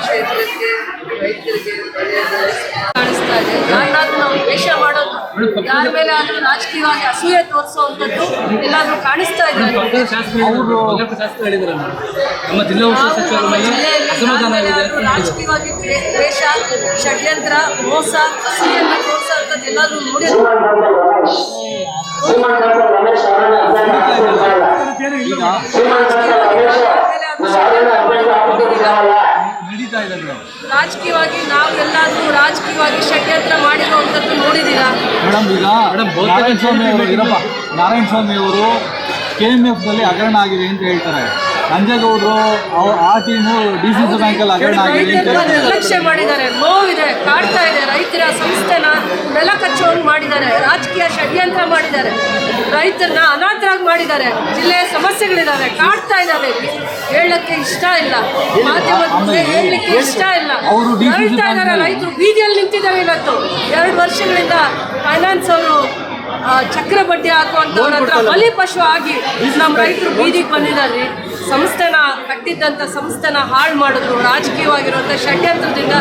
ಕ್ಷೇತ್ರಕ್ಕೆ ರೈತರಿಗೆ. ಕಾಣಿಸ್ತಾ ಇದೆ. ಯಾರನ್ನಾದ್ರೂ ನಾವು ದ್ವೇಷ ಮಾಡೋದು ಯಾರ ಮೇಲೆ ಆದ್ರೂ ರಾಜಕೀಯವಾಗಿ ಅಸೂಯೆ ತೋರಿಸುವಂಥದ್ದು ಎಲ್ಲಾದ್ರೂ ಕಾಣಿಸ್ತಾ ಇದೆ. ಪಕ್ಕದ ಶಾಸಕರು ಅವರು ಶಾಸಕರು ಹೇಳಿದ್ರಲ್ಲ ನಮ್ಮ ಜಿಲ್ಲಾ ರಾಜಕೀಯವಾಗಿ ದ್ವೇ- ದ್ವೇಷ ಷಡ್ಯಂತ್ರ ಮೋಸ ಅಸೂಯೆಯನ್ನು ತೋರಿಸುವಂಥದ್ದು ಎಲ್ಲಾದ್ರೂ ನೋಡಿ. ನಡೀತಾ ಇದೆ ಮೇಡಮ್ ರಾಜಕೀಯವಾಗಿ ನಾವು ಎಲ್ಲಾದ್ರೂ ರಾಜಕೀಯವಾಗಿ ಷಡ್ಯಂತ್ರ ಮಾಡಿರುವಂಥದ್ದು ನೋಡಿದ್ದೀರಾ? ಮೇಡಮ್ ಈಗ ನಾರಾಯಣ ಸ್ವಾಮಿ ಅವರು ಇರಪ್ಪ ನಾರಾಯಣ ಸ್ವಾಮಿ ಅವರು ಕೆ ಎಂ ಎಫ್ ದಲ್ಲಿ ಹಗರಣ ಆಗಿದೆ ಅಂತ ಹೇಳ್ತಾರೆ. ನಂಜೇಗೌಡರು ಆ ಟೀಮು ಡಿ ಸಿ ಸಿ ಬ್ಯಾಂಕಲ್ಲಿ ಹಗರಣ ನಿರ್ಲಕ್ಷ್ಯ ಮಾಡಿದ್ದಾರೆ. ನೋವಿದೆ ಕಾಡ್ತಾ ಇದೆ. ರೈತರ ಸಂಸ್ಥೆನ ನೆಲ ಮಾಡಿದ್ದಾರೆ. ರಾಜಕೀಯ ಷಡ್ಯಂತ್ರ ಮಾಡಿದ್ದಾರೆ. ರೈತರನ್ನ ಅನಾಥರಾಗಿ ಮಾಡಿದ್ದಾರೆ. ಜಿಲ್ಲೆಯ ಸಮಸ್ಯೆಗಳಿದ್ದಾವೆ ಕಾಡ್ತಾ ಇದ್ದಾವೆ ಹೇಳಕ್ಕೆ ಇಷ್ಟ ಇಲ್ಲ. ಮಾಧ್ಯಮದ ಮುಂದೆ ಹೇಳಲಿಕ್ಕೆ ಇಷ್ಟ ಇಲ್ಲ. ಹೇಳ್ತಾ ಇದ್ದಾರೆ ರೈತರು ಬೀದಿಯಲ್ಲಿ ನಿಂತಿದ್ದಾರೆ ಇವತ್ತು. ಎರಡು ವರ್ಷಗಳಿಂದ ಫೈನಾನ್ಸ್ ಅವರು ಚಕ್ರ ಬಡ್ಡಿ ಹಾಕುವಂಥವ್ರ ಹತ್ರ ಬಲಿ ಪಶು ಆಗಿ ನಮ್ಮ ರೈತರು ಬೀದಿಗೆ ಬಂದಿದ್ದಾರೆ. ಸಂಸ್ಥೆನ ಕಟ್ಟಿದ್ದಂಥ ಸಂಸ್ಥೆನ ಹಾಳು ಮಾಡಿದ್ರು. ರಾಜಕೀಯವಾಗಿರುವಂಥ ಷಡ್ಯಂತ್ರದಿಂದ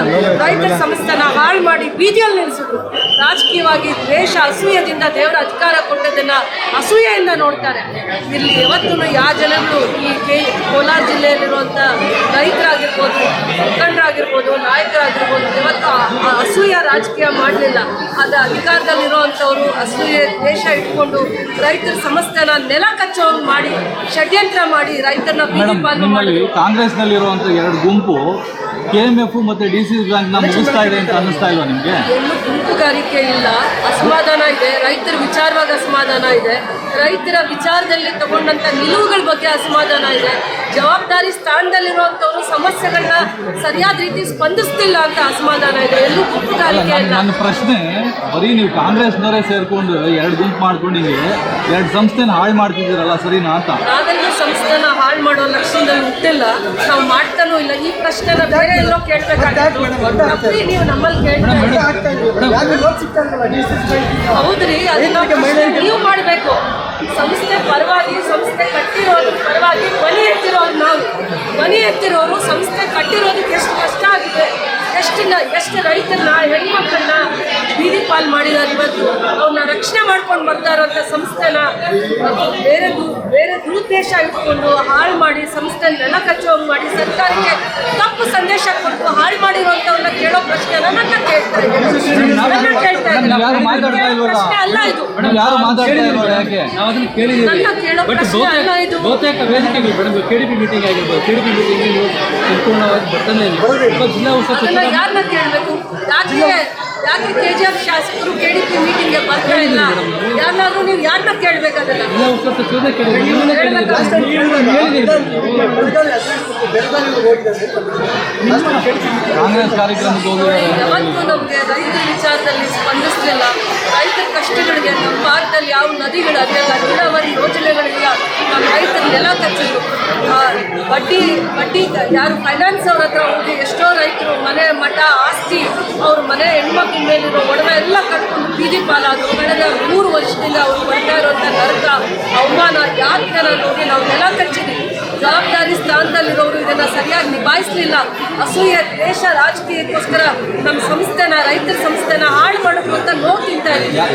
ರೈತರ ಸಂಸ್ಥೆನ ಹಾಳು ಮಾಡಿ ಬೀದಿಯಲ್ಲಿ ನಿಲ್ಲಿಸಿದ್ರು. ರಾಜಕೀಯವಾಗಿ ದ್ವೇಷ ಅಸೂಯದಿಂದ ದೇವರ ಅಧಿಕಾರ ಕೊಟ್ಟದನ್ನ ಅಸೂಯೆಯಿಂದ ನೋಡ್ತಾರೆ. ಇಲ್ಲಿ ಯಾವತ್ತೂ ಯಾವ ಜನಗಳು ಈ ಕೆ ಕೋಲಾರ ಜಿಲ್ಲೆಯಲ್ಲಿರುವಂಥ ರೈತರಾಗಿರ್ಬೋದು, ಮುಖಂಡರಾಗಿರ್ಬೋದು, ನಾಯಕರಾಗಿರ್ಬೋದು ಇವತ್ತು ಅಸೂಯ ರಾಜಕೀಯ ಮಾಡಲಿಲ್ಲ. ಅದು ಅಧಿಕಾರದಲ್ಲಿರುವಂಥವರು ಅಸೂಯೆ ದೇಶ ಇಟ್ಕೊಂಡು ರೈತರ ಸಮಸ್ಯೆನ ನೆಲ ಕಚ್ಚೋಂಗೆ ಮಾಡಿ ಷಡ್ಯಂತ್ರ ಮಾಡಿ ರೈತರನ್ನ ಬೀದಿ ಮಾಡಿದ್ರು. ಕಾಂಗ್ರೆಸ್ನಲ್ಲಿರುವಂಥ ಎರಡು ಗುಂಪು ಕೆ ಎಂ ಎಫ್ ಮತ್ತೆ ಡಿ ಸಿ ಬ್ಯಾಂಕ್ನ ಮುಗಿಸ್ತಾ ಇದೆ ಅಂತ ಅನ್ನಿಸ್ತಾ ಇಲ್ವಾ ನಿಮಗೆ? ಎಲ್ಲೂ ಗುಂಪುಗಾರಿಕೆ ಇಲ್ಲ. ಅಸಮಾಧಾನ ಇದೆ. ರೈತರ ವಿಚಾರವಾಗಿ ಅಸಮಾಧಾನ ಇದೆ. ರೈತರ ವಿಚಾರದಲ್ಲಿ ತಗೊಂಡಂತ ನಿಲುವುಗಳ ಬಗ್ಗೆ ಅಸಮಾಧಾನ ಇದೆ. ಜವಾಬ್ದಾರಿ ಸ್ಥಾನದಲ್ಲಿರುವಂತವರು ಸಮಸ್ಯೆಗಳನ್ನ ಸರಿಯಾದ ರೀತಿ ಸ್ಪಂದಿಸ್ತಿಲ್ಲ ಅಂತ ಅಸಮಾಧಾನ ಇದೆ. ಎಲ್ಲೂ ಗುಂಪುಗಾರಿಕೆ ನನ್ನ ಇಲ್ಲ. ನನ್ನ ಪ್ರಶ್ನೆ ಬರೀ ನೀವು ಕಾಂಗ್ರೆಸ್ನವರೇ ಸೇರ್ಕೊಂಡು ಎರಡು ಗುಂಪು ಮಾಡ್ಕೊಂಡು ಹಿಂಗೆ ಎರಡು ಸಂಸ್ಥೆನ ಹಾಳು ಮಾಡ್ತಿದ್ದೀರಲ್ಲ ಸರಿನಾ ಅಂತ? ನಾವೆಲ್ಲೂ ಸಂಸ್ಥೆನ ಹಾಳು ಮಾಡೋ ಲಕ್ಷ್ಯದಲ್ಲಿ ಹುಟ್ಟಿಲ್ಲ. ನಾವು ಮಾಡ್ತಾನೂ ಇಲ್ಲ. ಈ ಪ್ರಶ್ನೆನ ಬೇರೆ ಎಲ್ಲೋ ಕೇಳಬೇಕಾಗಿತ್ತು. ನೀವು ನಮ್ಮಲ್ಲಿ ಕೇಳ್ತಾ ಇದ್ದೀರಿ. ಹೌದ್ರಿ ನೀವು ಮಾಡಬೇಕು. ಸಂಸ್ಥೆ ಪರವಾಗಿ ಸಂಸ್ಥೆ ಕಟ್ಟಿರೋದು ಪರವಾಗಿ ಮನೆ ಎತ್ತಿರೋರು ನಾವು. ಮನೆ ಎತ್ತಿರೋರು ಸಂಸ್ಥೆ ಕಟ್ಟಿರೋದಕ್ಕೆ ಎಷ್ಟು ಕಷ್ಟ ಆಗಿದೆ ಎಷ್ಟು ಎಷ್ಟು ರೈತರನ್ನ ಹೆಣ್ಮಕ್ಳನ್ನ ಬೀದಿ ಪಾಲ್ ಮಾಡಿದ್ದಾರೆ ಇವತ್ತು. ಅವ್ರನ್ನ ರಕ್ಷಣೆ ಮಾಡ್ಕೊಂಡು ಬರ್ತಾ ಇರೋಂಥ ಸಂಸ್ಥೆನ ಬೇರೆ ಬೇರೆ ದುರುದ್ದೇಶ ಇಟ್ಕೊಂಡು ಹಾಳು ಮಾಡಿ ಸಂಸ್ಥೆ ನೆಲ ಕಚ್ಚೋ ಮಾಡಿ ಸರ್ಕಾರಕ್ಕೆ ತಪ್ಪು ಸಂದೇಶ ಕೊಟ್ಟು ಹಾಳು ಕೇಳೋ ಪ್ರಶ್ನೆ ನನ್ನ ಕೇಳ್ತಾ ಇದ್ದೀನಿ ನನ್ನ ಕೇಳ್ತಾ ಯಾರು ಇದ್ದೀನಿ? ಪ್ರಶ್ನೆ ಅಲ್ಲ ಇದು. ಯಾರು ಮಾತಾಡ್ತಾ ಇರೋದು ಯಾಕೆ? ನಾವು ಅದನ್ನ ಕೇಳಿದ್ದೀವಿ ನನ್ನ ಕೇಳೋ ಬಟ್ ಪ್ರಶ್ನೆ ಅಲ್ಲ ಇದು. ಬಹುತೇಕ ವೇದಿಕೆಗಳು madam K D P meeting ಆಗಿರ್ಬೋದು. ಕೆ ಡಿ ಪಿ ಮೀಟಿಂಗ್ ಸಂಪೂರ್ಣವಾಗಿ ಬರ್ತಾನೆ ಇಲ್ಲ. ಜಿಲ್ಲಾ ಉಸ್ತುವಾರಿ ಅದನ್ನ ಯಾರನ್ನ ಕೇಳಬೇಕು? ಯಾಕೆ ಯಾಕೆ ಕೆ ಜಿ ಎಫ್ ಶಾಸಕರು ಕೆ ಡಿ ಪಿ ಮೀಟಿಂಗ್ಗೆ ಬರ್ತಾ ಇಲ್ಲ ಯಾರನ್ನಾದ್ರೂ ನೀವು ಯಾರನ್ನ ಕೇಳಬೇಕಾಗಲ್ಲ ಕಾಂಗ್ರೆಸ್ ಕಾರ್ಯಕ್ರಮಕ್ಕೆ ಯಾವತ್ತೂ ನಮಗೆ ರೈತರ ವಿಚಾರದಲ್ಲಿ ಸ್ಪಂದಿಸಲಿಲ್ಲ. ರೈತರ ಕಷ್ಟಗಳಿಗೆ ನಮ್ಮ ಭಾರತದಲ್ಲಿ ಯಾವ ನದಿಗಳು ಅದೆಲ್ಲ ನೀರಾವರಿ ಯೋಜನೆಗಳಿಲ್ಲ. ನಮ್ಮ ರೈತರ ನೆಲ ಕಚ್ಚಿದ್ರು. ಆ, ಬಡ್ಡಿ ಬಡ್ಡಿ ಯಾರು ಫೈನಾನ್ಸ್ ಅವ್ರ ಹತ್ರ ಹೋಗಿ ಎಷ್ಟೋ ರೈತರು ಮನೆ ಮಠ, ಆಸ್ತಿ, ಅವ್ರ ಮನೆ ಹೆಣ್ಮಕ್ಳ ಮೇಲಿರೋ ಒಡವೆ ಎಲ್ಲ ಕಟ್ಕೊಂಡು ಬೀದಿ ಪಾಲಾದ್ರು. ಕಳೆದ ಮೂರು ವರ್ಷದಿಂದ ಅವ್ರು ಬರ್ತಾ ಇರೋಂಥ ನರಕ, ಅವಮಾನ ಯಾತನ ನೋಡಿ ನಾವು ನೆಲ ಕಚ್ಚಿದ್ದೀವಿ ಜವಾಬ್ದಾರಿ ಸ್ಥಾನದಲ್ಲಿರೋರು ಇದನ್ನು ಸರಿಯಾಗಿ ನಿಭಾಯಿಸಲಿಲ್ಲ. ಅಸೂಯೆ ದೇಶ ರಾಜಕೀಯಕ್ಕೋಸ್ಕರ ನಮ್ಮ ಸಂಸ್ಥೆನ, ರೈತರ ಸಂಸ್ಥೆನ ಹಾಳು ಮಾಡೋದು ಅಂತ ಇದ್ದೀವಿ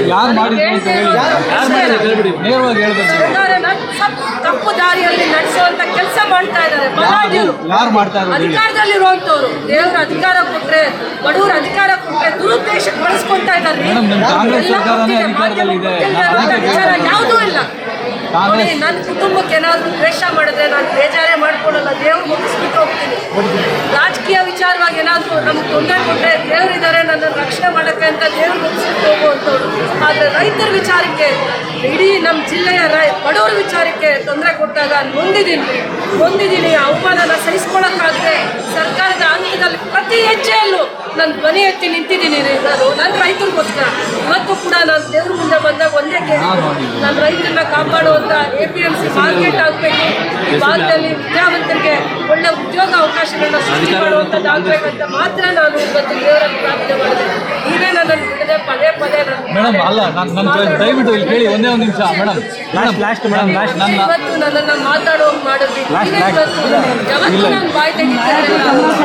ಯಾರು ಮಾಡಿದ್ರು ಅಂತ ಹೇಳಿ. ಯಾರು ಮಾಡಿದ್ರು ಹೇಳ್ಬಿಡಿ ನೇರವಾಗಿ ಹೇಳ್ಬೇಕು. ಸರ್ಕಾರನ ತಪ್ಪು- ತಪ್ಪು ದಾರಿಯಲ್ಲಿ ನಡೆಸುವಂತ ಕೆಲಸ ಮಾಡ್ತಾ ಇದ್ದಾರೆ. ಬಲಾಢ್ಯರು. ಯಾರು ಮಾಡ್ತಾ ಇರೋದು ಹೇಳಿ. ಅಧಿಕಾರದಲ್ಲಿರುವಂತವ್ರು ದೇವರ ಅಧಿಕಾರ ಕೊಟ್ರೆ ಬಡವರ ಅಧಿಕಾರ ಕೊಟ್ರೆ ದುರುದ್ದೇಶಕ್ಕೆ ಬಳಸ್ಕೊಳ್ತಾ ಇದ್ದಾರೆ. ಮೇಡಮ್, ನಮ್ಮ ಕಾಂಗ್ರೆಸ್ ಸರ್ಕಾರನೇ ಅಧಿಕಾರದಲ್ಲಿದೆ. ವಿಚಾರ ಯಾವುದೂ ಇಲ್ಲ. ನೋಡಿ ನನ್ನ ಕುಟುಂಬಕ್ಕೆ ಏನಾದರೂ ದ್ವೇಷ ಮಾಡಿದ್ರೆ ನಾನು ಬೇಜಾರೇ ಮಾಡ್ಕೊಳ್ಳಲ್ಲ. ದೇವ್ರು ಮುಗಿಸ್ಬಿಟ್ಟು ಹೋಗ್ತೀನಿ. ವಿಚಾರವಾಗಿ ಏನಾದರೂ ನಮ್ಗೆ ತೊಂದರೆ ಕೊಟ್ಟರೆ ದೇವರಿದ್ದಾರೆ ನನ್ನ ರಕ್ಷಣೆ ಮಾಡೋಕ್ಕೆ ಅಂತ ದೇವ್ರ ಮುಗಿಸ್ಕೊಂಡು ಹೋಗುವಂಥವ್ರು ಆದರೆ ರೈತರ ವಿಚಾರಕ್ಕೆ, ಇಡೀ ನಮ್ಮ ಜಿಲ್ಲೆಯ ರೈ, ಬಡವರ ವಿಚಾರಕ್ಕೆ ತೊಂದರೆ ಕೊಟ್ಟಾಗ ನೊಂದಿದ್ದೀನಿ. ನೊಂದಿದ್ದೀನಿ, ಅವಮಾನನ ಸಹಿಸ್ಕೊಳಕ್ಕಾಗದೆ ಸರ್ಕಾರದ ಹಂತದಲ್ಲಿ ಪ್ರತಿ ಹೆಜ್ಜೆಯಲ್ಲೂ ನಾನು ಧ್ವನಿ ಎತ್ತಿ ನಿಂತಿದ್ದೀನಿ. ನಾನು ನನ್ನ ರೈತರಿಗೋಸ್ಕರ. ಇವತ್ತು ಕೂಡ ನಾನು ದೇವ್ರ ಮುಂದೆ ಬಂದಾಗ ನನ್ನ ರೈತರನ್ನ ಕಾಪಾಡುವಂತ A P M C market ಆಗಬೇಕು. ಈ ಭಾಗದಲ್ಲಿ ವಿದ್ಯಾವಂತರಿಗೆ ಒಳ್ಳೆ ಉದ್ಯೋಗ ಅವಕಾಶಗಳನ್ನ ಸೃಷ್ಟಿ ಮಾಡುವಂಥದ್ದು ಆಗ್ಬೇಕಂತ ಮಾತ್ರ ನಾನು ಇವತ್ತು ದೇವರನ್ನು ಪ್ರಾರ್ಥನೆ ಮಾಡಿದೆ. ನೀವೇ ನನ್ನನ್ನು ಬಿಡದೆ ಪದೇ ಪದೇ ಮೇಡಮ್ ಅಲ್ಲ ನಾನು ನನ್ನ ದಯವಿಟ್ಟು ಇಲ್ಲಿ ಕೇಳಿ ಒಂದೇ ಒಂದು ನಿಮಿಷ madam madam last madam last ನನ್ನ ಇವತ್ತು ನನ್ನನ್ನು ಮಾತಾಡುವಂಗೆ ಮಾಡಿದ್ವಿ ಇವತ್ತು ಯಾವತ್ತೂ ನಾನು ಬಾಯಿ ತೆಗಿತಿರಲಿಲ್ಲ